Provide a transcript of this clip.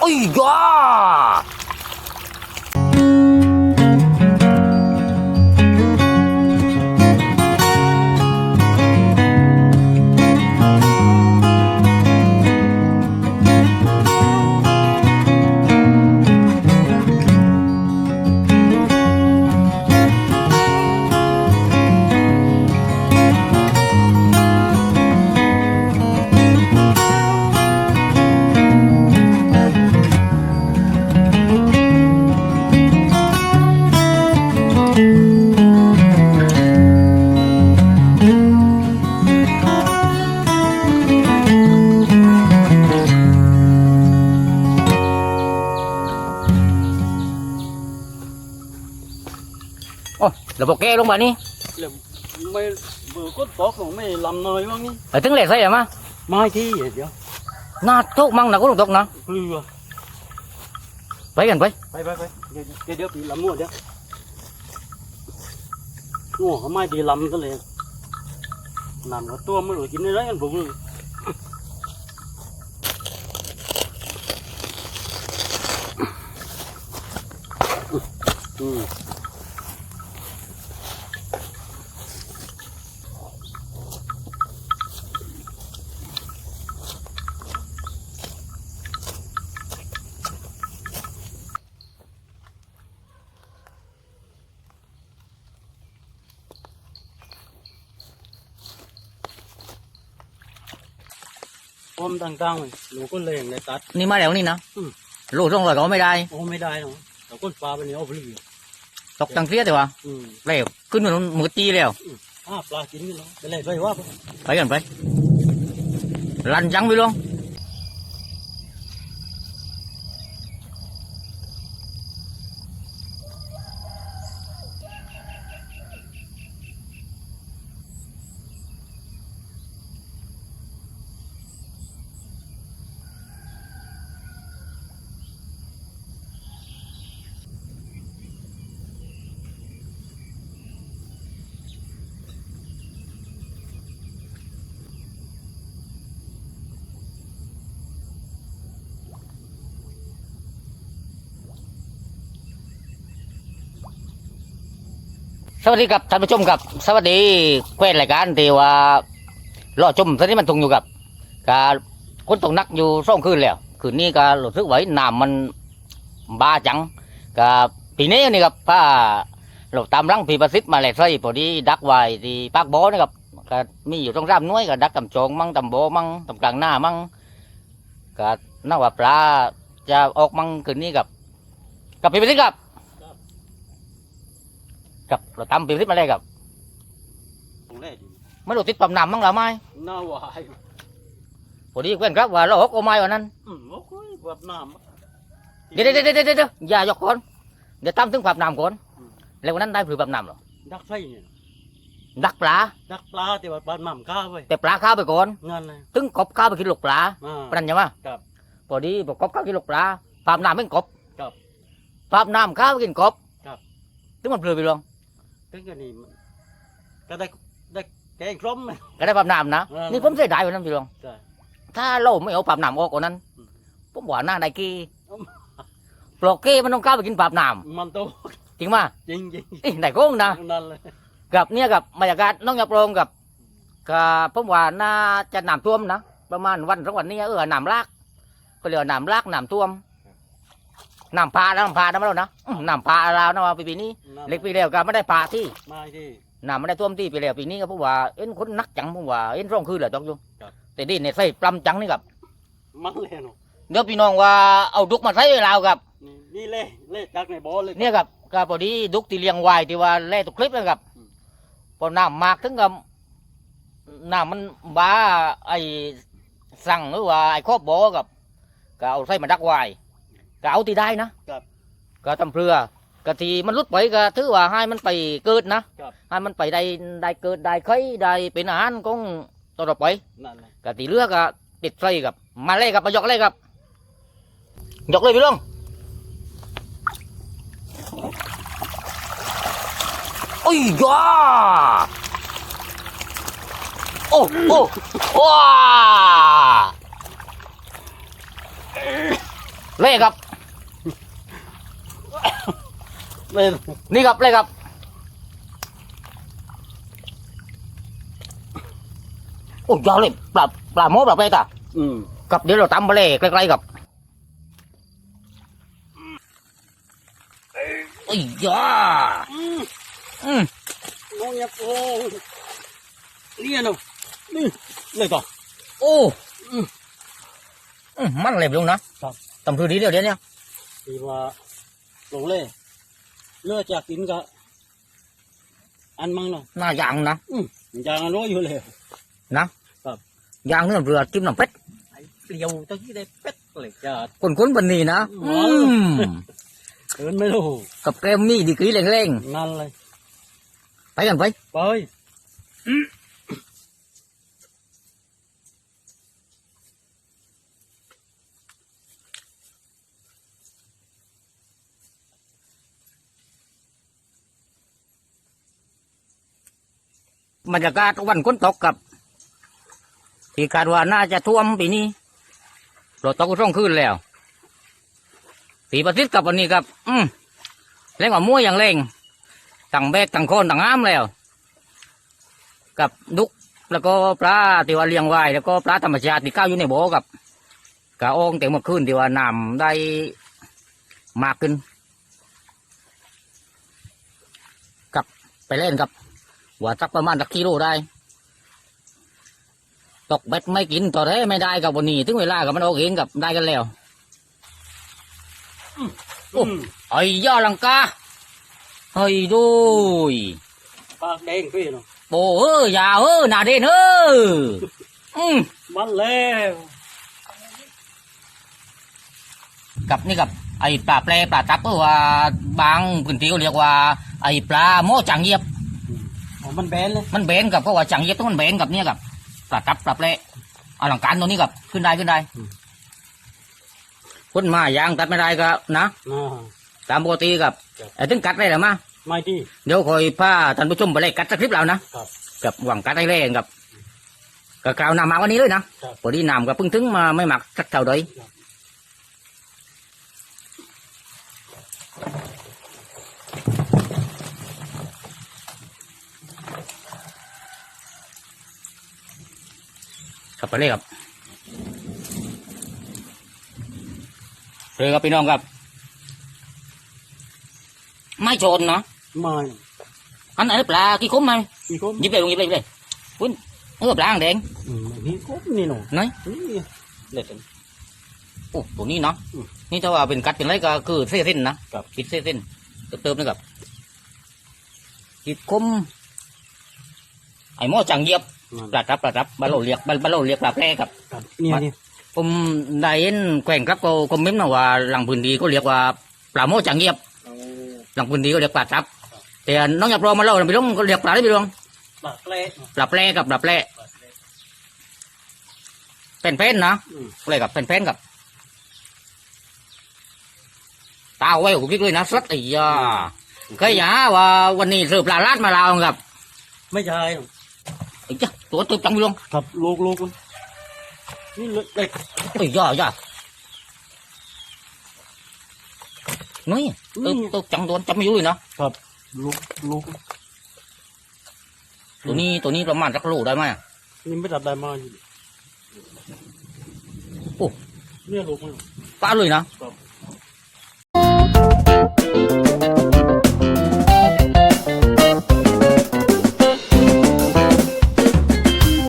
โอ้ อ้ยเราบอกแกลงมานี่ Là mày vừa có tốt mà mày làm nơi băng đi ไอ้ถึงเหล็กใส่มา mai thi vậy chứ น่าทุกมั่งนะกูต้องตกนะ lừa ไปกันไป bay bay bay cái cái đứa bị làm mua chứ mua hôm mai thì làm cái liền làm cái tua mới được chín đấy anh vùng ừ มต่างๆเลยหนูก็เลยในตัด นี่มาแล้วนี่นะอืม ลูกส่งเลยก็ไม่ได้ โอ้ไม่ได้หรอกแต่ก้นปลาไปเนี่ยเอาไปเลยตกตังเสียแต่ว่าอืมแล้วขึ้นมามือตีแล้ว อ้าปลากินกันแล้วไปเลยด้วยว่าไป ไปกันไป ลันจังไปลง สวัสดีครับท่านผู้ชมครับ สวัสดีแควนรายการที่ว่ารอชมตอนนี้มันทุงอยู่กับกาคนตกนักอยู่สองคืนแล้วคืนนี้ก็รู้สึกว่าน้ำมันบาจังกับปีนี้นี่ครับถ้าเราตามรังผีประสิทธิ์มาแหลกไส้พอดีดักไว้ที่ปากบ่อนี่ครับก็มีอยู่ตรงรามน้อยก็ดักตำโจงมั่งตำโบมั่งตำกลางหน้ามั่งก็น่าว่าปลาจะออกมั่งคืนนี้กับกับผีประสิทธิ์ครับ กับเราทำปีริบมาเลยกับของแรกดิไม่รู้ติดปั๊มน้ำมั้งหรือไม่น่าหวายพอดีเพื่อนครับว่าเราหกโอไม้วันนั้นอืมโอ้ยแบบน้ำเดี๋ยวเดี๋ยวเดี๋ยวเดี๋ยวเดี๋ยวอย่ายกก่อนเดี๋ยวตามถึงปั๊มน้ำก่อนแล้ววันนั้นได้ผือปั๊มน้ำเหรอดักไส้เนี่ยดักปลาดักปลาแต่ว่าปลาหม่ำข้าวไปแต่ปลาข้าวไปก่อนงั้นเลยถึงกบข้าวไปกินลูกปลาอ่าปนันใช่ไหมครับพอดีบอกกบข้าวกินลูกปลาปั๊มน้ำเป็นกบครับปั๊มน้ำข้าวไปกินกบครับถึงมันเปลือยไปลง ถึงกันนี่มันก็ได้ได้แกงส้มไหมก็ได้ปั๊มน้ำนะอ่านี่นี่ผมเสียดายวันนั้นพี่ลงใช่ ถ้าเราไม่เอาปั๊มน้ำออกกว่านั้น อืมผมว่าหน้าได้กี้อืม ปลอกเก้มันต้องข้าวไปกินปั๊มน้มันโตำจริงไหมจริงจริงเอ้ยไหนโก้งนะนั่นเลยกับเนี่ยกับบรรยากาศน้องยาโปรงกับกับผมว่าน่าจะน้ำท่วมนะ ประมาณวันสองวันนี้เออน้ำลากก็เรียกว่าน้ำลากน้ำท่วม น้ำพาแล้วน้ำพาน้ำแล้วนะอื้อน้ำพาเรานะว่าปีนี้นั่นเล็กปีแล้วก็ไม่ได้พาที่ไม่ที่น้ำไม่ได้ท่วมที่ปีแล้วปีนี้ก็ผมว่าเอ็นคนนักจังผมว่าเอ็นร่องคืนเหรอจอกอยู่ครับแต่ดินเนี่ยใส่ปลำจังนี่กับมันเลยเนาะเดี๋ยวพี่น้องว่าเอาดุกมาใส่เรากับนี่นี่เล่เล่จากในบ่อเลยเนี่ยกับก็พอดีดุกที่เลี้ยงไว้ที่ว่าแล่ตุกคลิปนะครับอืมพอน้ำมากถึงกับน้ำมันบ้าไอ้สั่งหรือว่าไอ้ครอบบ่อกับก็เอาใส่มาดักไว้ ก็เอาที่ได้นะครับก็ทำเพื่อกะทีมันรุดไปก็ถือว่าให้มันไปเกิดนะครับ ให้มันไปได้ได้เกิดได้ไข่ได้เป็นอาหารของตัวต่อไปนั่นเลยกะทีเลือกก็ติดใส่กับมาเลยกับมายกเลยกับยกเลยพี่ลุงโอ้ยยาโอ้โอ้ว้าเล่ครับ เล่นนี่ครับเล่ครับโอ้ยาวเลยปลาปลาโม้ปลาเปตาอืมกับเดี๋ยวเราตำไปเลยใกล้ๆกับโอ้ยยาอืมอืมน้องยักษ์โอ้เนี่ยเนาะนี่เลยต่อโอ้อืมอืมมันเลยลุงนะครับตำคือดีเดียวเดี๋ยวเนี้ที่ว่าลงเล่ เลือดจากกินกะอันมั่งเนาะหน้ายางนะอืมอย่างอันรู้อยู่เลยยางเนื้อเรือจิ้มน้ำเป็ดไอ้เปรี้ยวตะกี้ได้เป็ดเลยจ้าคนๆบันนี้นะอ๋อือมเดินไม่รู้กับแกมมี่ดีกรีแรงนั่นเลยๆไปกันไปไป บรรยากาศวันฝนตกกับที่คาดว่าน่าจะท่วมปีนี้เราตกร่องคืนแล้วสีประสิทธิ์กับวันนี้ครับ อืมเล่นกับมั่วอย่างเร่งตั้งแบกตั้งโคนตั้งอ้ามแล้ว กับดุกแล้วก็ปลาที่ว่าเลี้ยงไว้แล้วก็ปลาธรรมชาติที่ก้าวอยู่ในบ่อกับกะองแต่เมื่อคืนที่ว่าน้ำได้มากขึ้น กับไปเล่นกับ ว่าสักประมาณสักกิโลได้ ตกเบ็ดไม่กินต่อได้ไม่ได้กับวันนี้ ถึงเวลากับมันโอเคกับได้กันแล้วโอ้อืมไอ้ย่าลังกาไอ้ดูยปากแดงพี่เนาะโอ้เอออย่าเออหนาเด่นเอออืมมันแล้วกับนี่กับไอ้ปลาแปรปลาตับเออว่าบางพื้นที่เขาเรียกว่า ไอ้ปลาโม่จังเยียบอ๋อ มันแบนเลยมันเบนกับเพราะว่าจังเยียบต้องมันเบนกับเนี่ยกับปลาตับปลาแปรอลังการตัวนี้กับขึ้นได้ขึ้นได้คนมายางตัดไม่ได้ก็นะอ่าตามปกติกับครับไอ้ถึงกัดได้หรือมาไม่ดีเดี๋ยวคอยพาท่านผู้ชมไปเลยกัดสักคลิปแล้วนะครับกับหวังกัดได้เลยกับกับกล่าวน้ำมาวันนี้เลยนะครับพอดีน้ำก็เพิ่งถึงมาไม่หมักสักเท่าใด ขับไปเลยครับเลยครับพี่น้องครับ ไม่โจรเนาะไม่อันไหนปลากี่คุ้มไหมอีกคนหยิบเลยลุงหยิบเลยหยิบเลยคุณเออปลาหางแดงอืมนี่ครบนี่เนาะไหนนี่เด็ดจังโอ้ตัวนี้เนาะอืมนี่ถ้าว่าเป็นกัดเป็นไรก็คือเส้นเส้นนะครับคิดเส้นเส้นเติมๆนะครับคิดคมไอ้หม้อจังเหยียบนั่น ปลาทับปลาทับบาโลเรียกบาบาโลเรียกปลาแพร่ครับ ครับเนี่ยนี่ผมได้เห็นแขวงครับก็คอมเมนต์มาว่าหลังพื้นที่ก็เรียกว่าปลาหม้อจังเหยียบเอาหลังพื้นที่ก็เรียกปลาทับ แต่น้องอยากรองมาเล่าไปลงก็เรียกปลาได้ไปลงปากแปลกเนาะปลาแพร่กับปลาแพร่ปากแปลกเป็นแป้นนะอืมอะไรกับเป็นแป้นกับตาเอาไว้ผมคิดด้วยนะสักไอ้ยาเคยหยาว่าวันนี้ซื้อปลาลาดมาลาวครับ ไม่ใช่หรอกไอ้จ้า ตัวตึบจังไปลงครับลูกลูกมันนี่เล็กไอ้ยาย่าน้อยตึบตึบจังโดนจำไม่อยู่เลยนะลูกลูกตัวนี้ตัวนี้ประมาณสักโลได้ไหมนี่ไม่ตัดได้มาอยู่โอ้เนี่ยลูกมันป้าเลยนะครับ